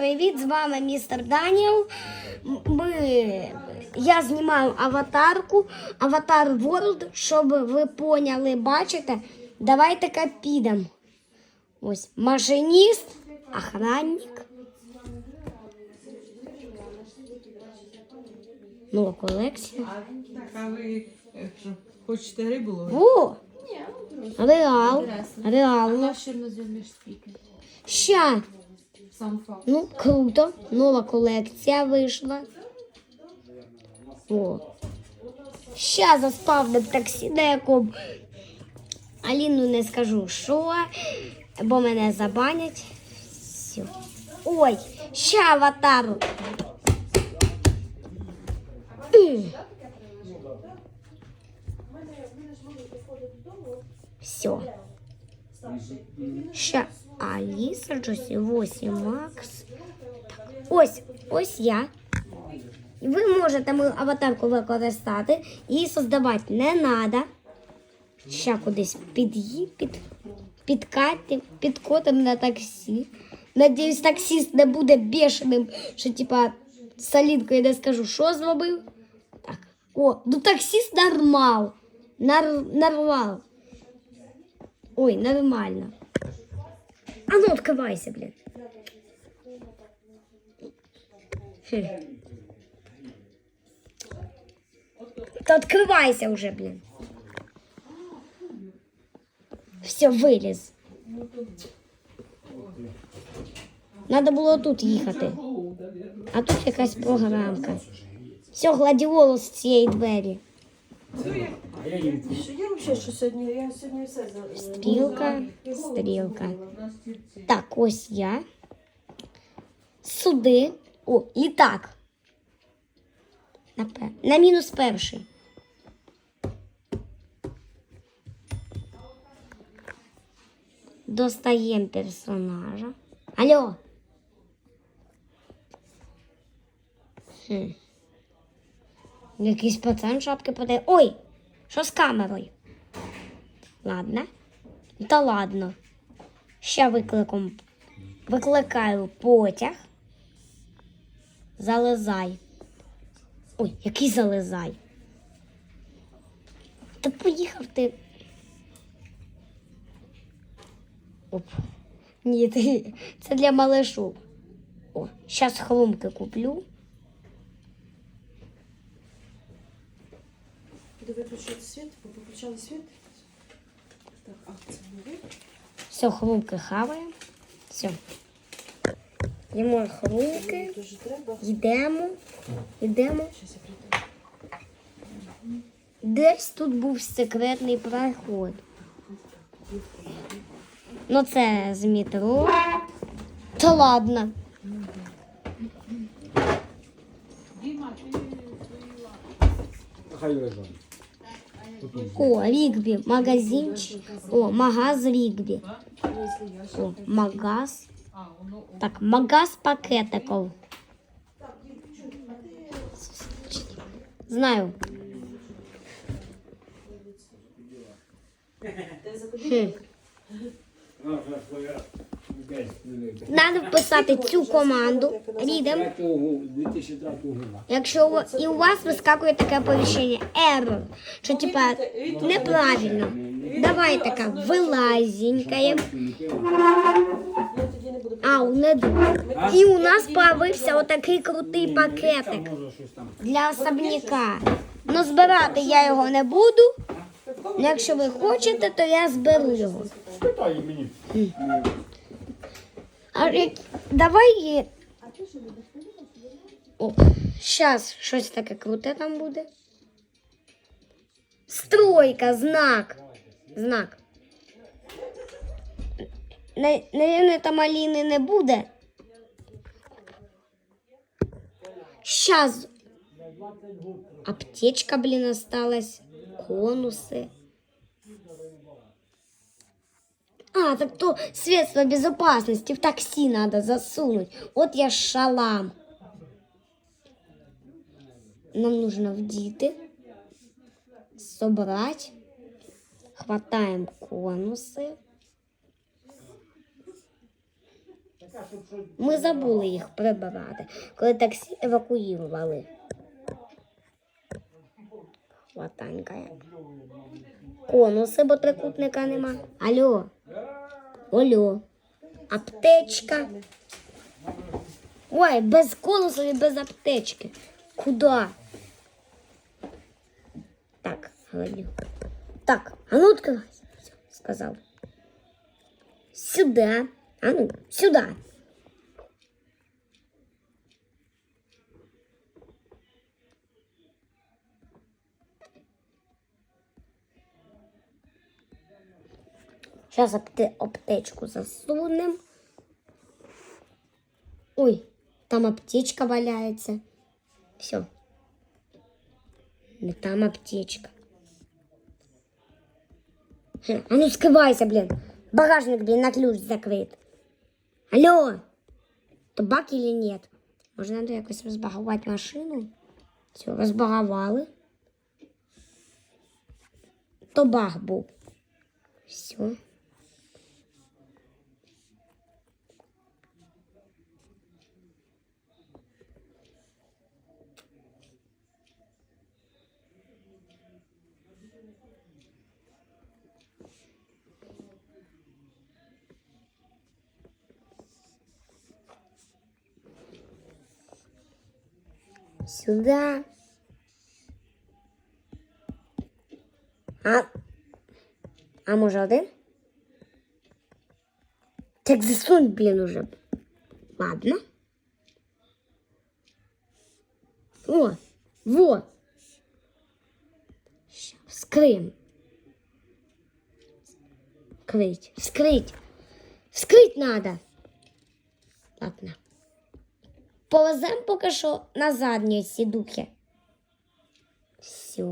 Привіт, з вами містер Даніел. Ми... Я знімаю аватарку, Аватар World, щоб ви поняли, бачите. Давайте-ка підемо. Ось машиніст, охранник. Нова колекція. Так, а ви е, хочете рибу ловити? О! Реал. Реально. Ща. Ну, круто. Нова колекція вийшла. О. Ща заспавним таксі, на якому Аліну не скажу, що, бо мене забанять. Все. Ой, ща аватару. Все. Ща Аліса, Джосі, 8, Макс. Так, ось, ось я. І Ви можете мою аватарку використати. Її создавати не треба. Ща кудись під'ї, під, підкати, підкотим на таксі. Надіюсь, таксіст не буде бешеним, що типа з Алінкою не скажу, що зробив. Так. О, ну таксіст нормал. Нар, нарвал. Ой, нормально. А ну, открывайся, блин. Хм. Да открывайся уже, блин. Все, виліз. Надо було тут їхати. А тут якась програмка. Все, гладіолус з цієї двері. Що я взагалі, що сьогодні? Я сьогодні все за Стрілка, стрілка. Так, ось я. Суди. О, літак. На, пе- на мінус перший. Достаємо персонажа. Алло. Хм. Якийсь пацан шапки подає. Ой! Що з камерою? Ладно. Та ладно. Ще викликом. Викликаю потяг. Залезай. Ой, який залезай. Та поїхав ти. Оп. Ні, ти. Це для малишу. О, зараз хрумки куплю. Де виключити світ, бо виключали світ. Так, а це не ви? Все, хрумки хаваємо. Все. Їмо хрумки. Дуже треба. Йдемо. Йдемо. Щас я прийду. Десь тут був секретний проход. Ну це з метро. Та ладно. Хай лежать. О, Рігбі, магазинчик. О, магаз Рігбі. О, магаз. Так, магаз пакетиків. Знаю. Хм. Надо вписати цю команду. Рідем. Якщо і у вас вискакує таке оповіщення error, що типа неправильно. Давай така буду. А, у не І у нас появився отакий крутий пакетик для особняка. Ну збирати я його не буду. Якщо ви хочете, то я зберу його. Питай мені. А як- давай. є- О, щас щось таке круте там буде. Стройка, знак. Знак. Не- Наверное, там Аліни не буде. Щас. Аптечка, блін, осталась. Конуси. А, так то средство безопасности в такси надо засунуть. Вот я шалам. Нам нужно вдіти, собрать. Хватаем конусы. Ми забули їх прибирати, коли таксі евакуювали. Хватанька. Конуси, бо трикутника нема. Алло. Алло. Аптечка. Ой, без конусу і без аптечки. Куда? Так, говорю. Так, а ну открывайся. Всё, сказал. Сюда. А ну, сюда. Сейчас аптечку засунем. Ой, там аптечка валяется. Все. Не там аптечка. А ну скрывайся, блин. Багажник, блин, на ключ закрит. Алло. Табак или нет? Може, треба якось розбагувати машину? Все, розбагували. То баг був. Все. Сюда. А, а може один? Так засунь, блін, уже. Ладно. О, вот. Ща, вскрием. Вскрыть, вскрыть. Вскрыть надо. Ладно. Повеземо поки що на задній сідухи. Все.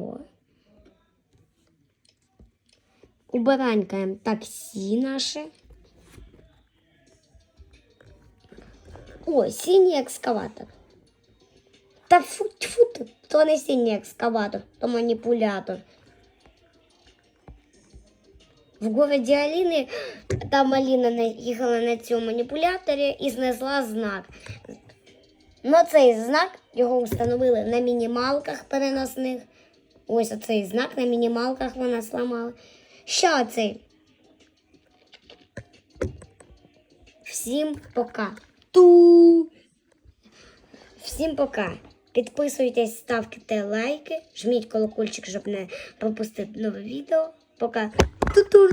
Убиранькаємо таксі наше. О, синій екскаватор. Та фу, тьфу, ти, то не синій екскаватор, то маніпулятор. В городі Аліни там Аліна на- їхала на цьому маніпуляторі і знесла знак. Но цей знак його встановили на мінімалках переносних. Ось оцей знак на мінімалках вона сламала. Що це? Всім пока. Ту. Всім пока. Підписуйтесь, ставте лайки, жміть колокольчик, щоб не пропустити нове відео. Пока. Ту-ту.